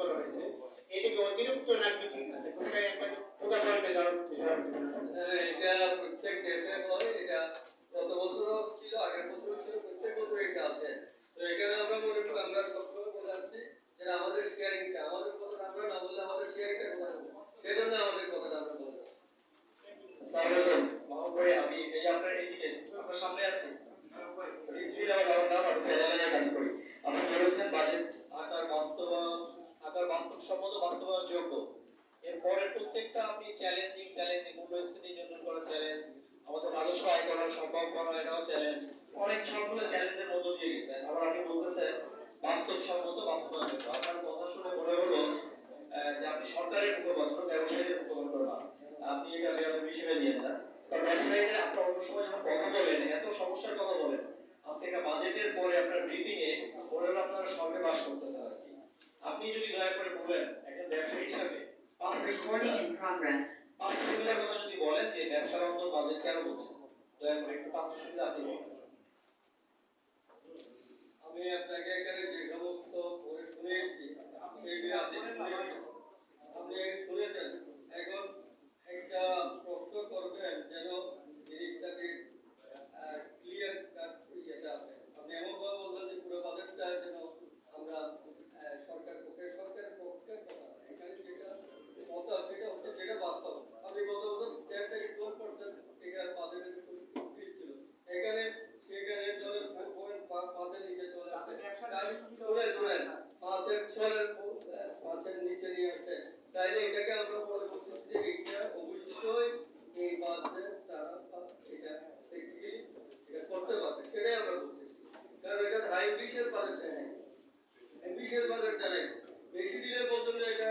দেবেন হ্যাঁ, এটা প্রত্যেক দেশে এটা গত বছরও ছিল আগের বছরও ছিল প্রত্যেক বছর এটা আছে। তো এখানে আমরা মনে আমরা সবসময় বলে আসছি যে আমাদের শেয়ারিংটা আমাদের কথা আমরা না বললে আমাদের শেয়ারিংটা কোথায় বাস্তবসম্মত বাস্তবায়ন যোগ্য। এরপরে প্রত্যেকটা আপনি চ্যালেঞ্জিং চ্যালেঞ্জিং মূল্যস্ফীতি নিয়ন্ত্রণ করার চ্যালেঞ্জ আমাদের রাজস্ব আয় করা সম্ভব করা, এটাও চ্যালেঞ্জ অনেক সবগুলো চ্যালেঞ্জের মধ্য দিয়ে গেছেন আবার আপনি বলতেছেন, বাস্তবসম্মত বাস্তবায়ন যোগ্য। আপনার কথা শুনে মনে হলো যে আপনি সরকারের মুখপাত্র, ব্যবসায়ীদের মুখপাত্র না। আপনি এটা বেয়াদব হিসেবে নিয়েন না। কারণ ব্যবসায়ীদের আপনার অন্য সময় যখন কথা বলেন, এত সমস্যার কথা বলেন। আজকে একটা বাজেটের পরে আপনার ব্রিফিং এ হলো আপনারা স্বর্গে বাস করতেছেন। আপনি যদি দয়া করে বলেন একজন ব্যবসায়ী হিসাবে Recording in progress. পাঁচটা সুবিধার কথা যদি বলেন যে ব্যবসার অন্তর বাজেট কেন বলছেন দয়া করে একটু পাঁচটা সুবিধা আপনি বলেন আমি আপনাকে এখানে তাইলে এটাকে আমরা বলে বলতেছি যে এটা অবশ্যই এই বাজার তারা এটা প্র্যাকটিক্যালি এটা করতে পারবে, সেটাই আমরা বলতেছি। কারণ এটা হাই বিশেষ বাজারটা নেই বিশেষ বাজারটা নেই বেশি দিলে বলতে এটা